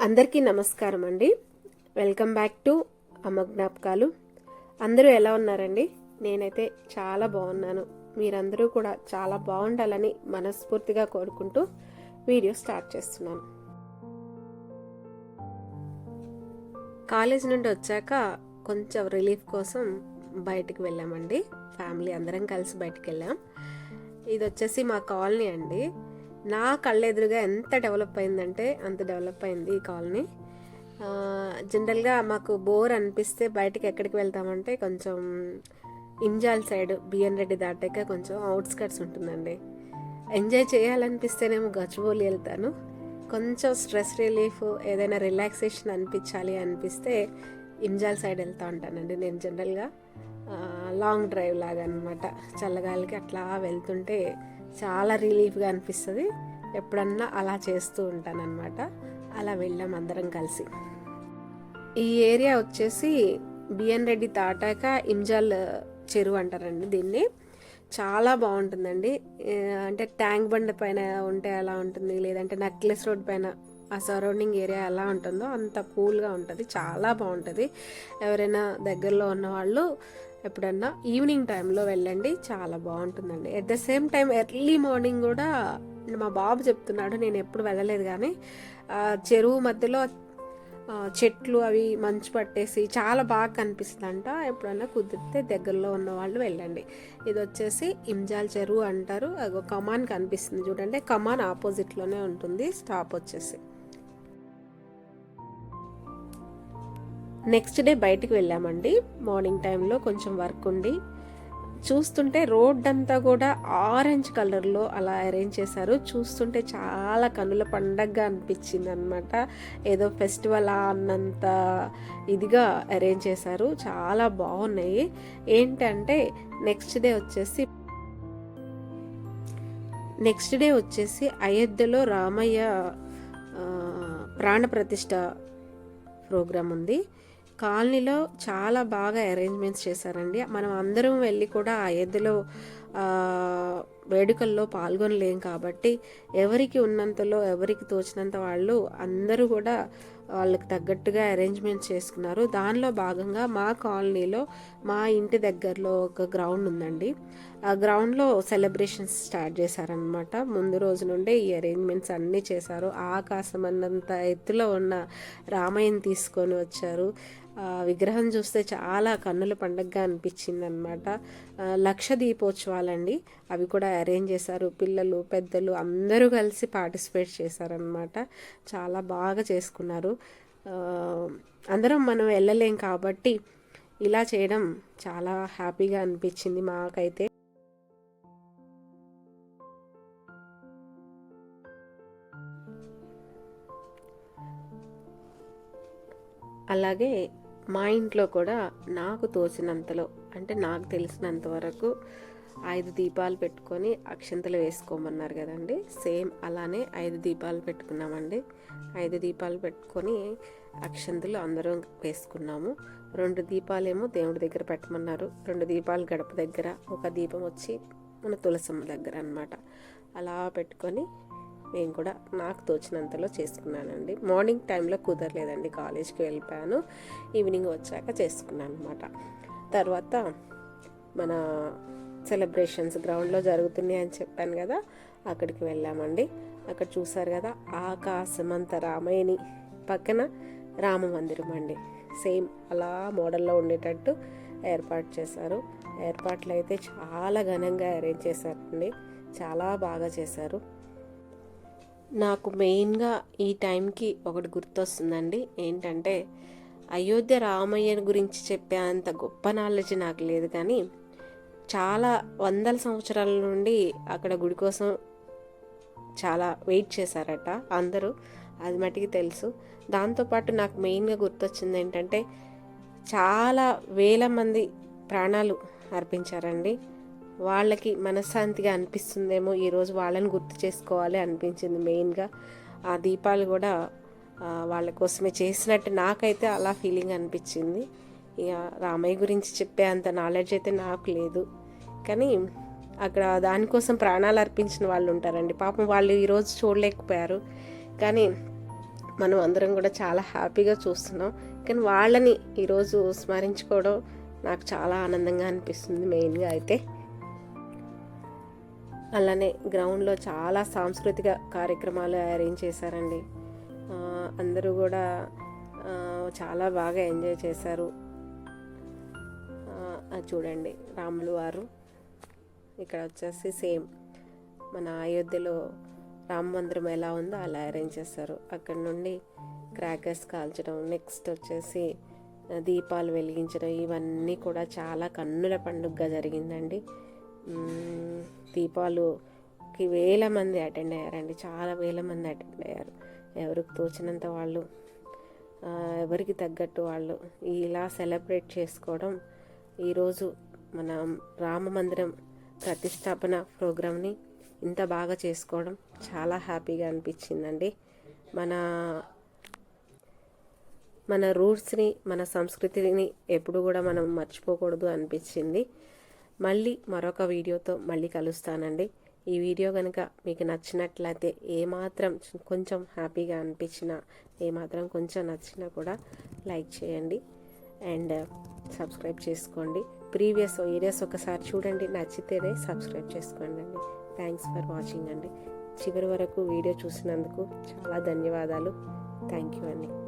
అందరికీ నమస్కారం అండి. వెల్కమ్ బ్యాక్ టు అమ్మ జ్ఞాపకాలు. అందరూ ఎలా ఉన్నారండి? నేనైతే చాలా బాగున్నాను. మీరందరూ కూడా చాలా బాగుండాలని మనస్ఫూర్తిగా కోరుకుంటూ వీడియో స్టార్ట్ చేస్తున్నాను. కాలేజ్ నుండి వచ్చాక కొంచెం రిలీఫ్ కోసం బయటికి వెళ్ళామండి. ఫ్యామిలీ అందరం కలిసి బయటికి వెళ్ళాం. ఇది వచ్చేసి మా కాలనీ అండి. నా కళ్ళెదురుగా ఎంత డెవలప్ అయిందంటే అంత డెవలప్ అయింది ఈ కాలనీ. జనరల్గా మాకు బోర్ అనిపిస్తే బయటికి ఎక్కడికి వెళ్తామంటే కొంచెం ఇంజాల్ సైడ్ బిఎన్ రెడ్డి దాటాక కొంచెం అవుట్స్కట్స్ ఉంటుందండి. ఎంజాయ్ చేయాలనిపిస్తేనేమో గచ్చిబౌలి వెళ్తాను. కొంచెం స్ట్రెస్ రిలీఫ్ ఏదైనా రిలాక్సేషన్ అనిపించాలి అనిపిస్తే ఇంజాల్ సైడ్ వెళ్తూ ఉంటానండి నేను జనరల్గా. లాంగ్ డ్రైవ్ లాగా అనమాట చల్లగాలికి అట్లా వెళ్తుంటే చాలా రిలీఫ్గా అనిపిస్తుంది. ఎప్పుడన్నా అలా చేస్తూ ఉంటానన్నమాట. అలా వెళ్ళాం అందరం కలిసి. ఈ ఏరియా వచ్చేసి బిఎన్ రెడ్డి తాటాక ఇంజాల్ చెరువు అంటారండి దీన్ని. చాలా బాగుంటుందండి. అంటే ట్యాంక్ బండ్ పైన ఉంటే ఎలా ఉంటుంది లేదంటే నక్లెస్ రోడ్ పైన ఆ సరౌండింగ్ ఏరియా ఎలా ఉంటుందో అంత కూల్గా ఉంటుంది చాలా బాగుంటుంది. ఎవరైనా దగ్గరలో ఉన్న వాళ్ళు ఎప్పుడన్నా ఈవినింగ్ టైంలో వెళ్ళండి చాలా బాగుంటుందండి. At the same time early morning కూడా మా బాబు చెప్తున్నాడు నేను ఎప్పుడు వెళ్ళలేదు కానీ ఆ చెరువు మధ్యలో చెట్లు అవి మంచు పట్టేసి చాలా బాగా కనిపిస్తుందంట. ఎప్పుడన్నా కుదిరితే దగ్గరలో ఉన్న వాళ్ళు వెళ్ళండి. ఇది వచ్చేసి ఇంజాల్ చెరువు అంటారు. అగో కమాన్ కనిపిస్తుంది చూడండి. కమాన్ ఆపోజిట్లోనే ఉంటుంది. స్టాప్ వచ్చేసి. నెక్స్ట్ డే బయటికి వెళ్ళామండి. మార్నింగ్ టైంలో కొంచెం వర్క్ ఉండి చూస్తుంటే రోడ్ అంతా కూడా ఆరెంజ్ కలర్లో అలా అరేంజ్ చేశారు. చూస్తుంటే చాలా కనుల పండగగా అనిపించింది అనమాట ఏదో ఫెస్టివల్ అన్నంత ఇదిగా అరేంజ్ చేశారు. చాలా బాగున్నాయి. ఏంటంటే నెక్స్ట్ డే వచ్చేసి నెక్స్ట్ డే వచ్చేసి అయోధ్యలో రామయ్య ఆ, ప్రాణప్రతిష్ఠ ప్రోగ్రామ్ ఉంది. కాలనీలో చాలా బాగా అరేంజ్మెంట్స్ చేశారండి. మనం అందరం వెళ్ళి కూడా ఆ ఎద్దులో వేడుకల్లో పాల్గొనలేం కాబట్టి ఎవరికి ఉన్నంతలో ఎవరికి తోచినంత వాళ్ళు అందరూ కూడా వాళ్ళకి తగ్గట్టుగా అరేంజ్మెంట్స్ చేసుకున్నారు. దానిలో భాగంగా మా కాలనీలో మా ఇంటి దగ్గరలో ఒక గ్రౌండ్ ఉందండి. ఆ గ్రౌండ్లో సెలబ్రేషన్స్ స్టార్ట్ చేశారనమాట ముందు రోజు నుండే ఈ అరేంజ్మెంట్స్ అన్నీ చేశారు. ఆకాశం అన్నంత ఎత్తులో ఉన్న రామయ్యని తీసుకొని వచ్చారు. విగ్రహం చూస్తే చాలా కన్నుల పండగగా అనిపించింది అనమాట లక్ష దీపోత్సవాలండి. అవి కూడా అరేంజ్ చేశారు. పిల్లలు పెద్దలు అందరూ కలిసి పార్టిసిపేట్ చేశారనమాట చాలా బాగా చేసుకున్నారు. అందరం మనం వెళ్ళలేం కాబట్టి ఇలా చేయడం చాలా హ్యాపీగా అనిపించింది మాకైతే. అలాగే మా ఇంట్లో కూడా నాకు తోచినంతలో అంటే నాకు తెలిసినంత వరకు ఐదు దీపాలు పెట్టుకొని అక్షంతలు వేసుకోమన్నారు కదండి. సేమ్ అలానే ఐదు దీపాలు పెట్టుకున్నామండి. ఐదు దీపాలు పెట్టుకొని అక్షంతలు అందరం వేసుకున్నాము. రెండు దీపాలేమో దేవుడి దగ్గర పెట్టమన్నారు. రెండు దీపాలు గడప దగ్గర ఒక దీపం వచ్చి మన తులసమ్మ దగ్గర అన్నమాట. అలా పెట్టుకొని నేను కూడా నాకు తోచినంతలో చేసుకున్నానండి. మార్నింగ్ టైంలో కుదరలేదండి కాలేజ్కి వెళ్ళిపోయాను. ఈవినింగ్ వచ్చాక చేసుకున్నాను అనమాట తర్వాత మన సెలబ్రేషన్స్ గ్రౌండ్లో జరుగుతున్నాయి అని చెప్పాను కదా అక్కడికి వెళ్ళామండి. అక్కడ చూసారు కదా ఆకాశమంత రామయ్యని పక్కన రామ మందిరం అండి. సేమ్ అలా మోడల్లో ఉండేటట్టు ఏర్పాటు చేశారు. ఏర్పాట్లు అయితే చాలా ఘనంగా అరేంజ్ చేశారండి. చాలా బాగా చేశారు. నాకు మెయిన్గా ఈ టైంకి ఒకటి గుర్తొస్తుందండి. ఏంటంటే అయోధ్య రామయ్య గురించి చెప్పే అంత గొప్ప నాలెడ్జ్ నాకు లేదు కానీ చాలా వందల సంవత్సరాల నుండి అక్కడ గుడి కోసం చాలా వెయిట్ చేశారట అందరూ. అది మటుకి తెలుసు. దాంతోపాటు నాకు మెయిన్గా గుర్తొచ్చింది ఏంటంటే చాలా వేల మంది ప్రాణాలు అర్పించారండి. వాళ్ళకి మనశ్శాంతిగా అనిపిస్తుందేమో ఈరోజు వాళ్ళని గుర్తు చేసుకోవాలి అనిపించింది మెయిన్గా. ఆ దీపాలు కూడా వాళ్ళ కోసమే చేసినట్టు నాకైతే అలా ఫీలింగ్ అనిపించింది. ఇక రామయ్య గురించి చెప్పే అంత నాలెడ్జ్ అయితే నాకు లేదు. కానీ అక్కడ దానికోసం ప్రాణాలు అర్పించిన వాళ్ళు ఉంటారండి. పాపం వాళ్ళు ఈరోజు చూడలేకపోయారు. కానీ మనం అందరం కూడా చాలా హ్యాపీగా చూస్తున్నాం. కానీ వాళ్ళని ఈరోజు స్మరించుకోవడం నాకు చాలా ఆనందంగా అనిపిస్తుంది మెయిన్గా అయితే. అలానే గ్రౌండ్లో చాలా సాంస్కృతిక కార్యక్రమాలు అరేంజ్ చేశారండి. అందరూ కూడా చాలా బాగా ఎంజాయ్ చేశారు. అది చూడండి రాములు వారు. ఇక్కడ వచ్చేసి సేమ్ మన అయోధ్యలో రామ మందిరం ఎలా ఉందో అలా అరేంజ్ చేస్తారు అక్కడ నుండి క్రాకర్స్ కాల్చడం నెక్స్ట్ వచ్చేసి దీపాలు వెలిగించడం ఇవన్నీ కూడా చాలా కన్నుల పండుగగా జరిగిందండి. దీపాలుకి వేల మంది అటెండ్ అయ్యారండి. చాలా వేల మంది అటెండ్ అయ్యారు. ఎవరికి తోచినంత వాళ్ళు ఎవరికి తగ్గట్టు వాళ్ళు ఇలా సెలబ్రేట్ చేసుకోవడం ఈరోజు మన రామ మందిరం ప్రతిష్టాపన ప్రోగ్రామ్ని ఇంత బాగా చేసుకోవడం చాలా హ్యాపీగా అనిపించిందండి. మన మన రూట్స్ని మన సంస్కృతిని ఎప్పుడు కూడా మనం మర్చిపోకూడదు అనిపించింది. మళ్ళీ మరొక వీడియోతో మళ్ళీ కలుస్తానండి. ఈ వీడియో కనుక మీకు నచ్చినట్లయితే ఏమాత్రం కొంచెం హ్యాపీగా అనిపించినా ఏమాత్రం కొంచెం నచ్చినా కూడా లైక్ చేయండి. అండ్ సబ్స్క్రైబ్ చేసుకోండి. ప్రీవియస్ ఏరియాస్ ఒకసారి చూడండి. నచ్చితేనే సబ్స్క్రైబ్ చేసుకోండి. అండి థ్యాంక్స్ ఫర్ వాచింగ్ అండి. చివరి వరకు వీడియో చూసినందుకు చాలా ధన్యవాదాలు. థ్యాంక్ యూ అండి.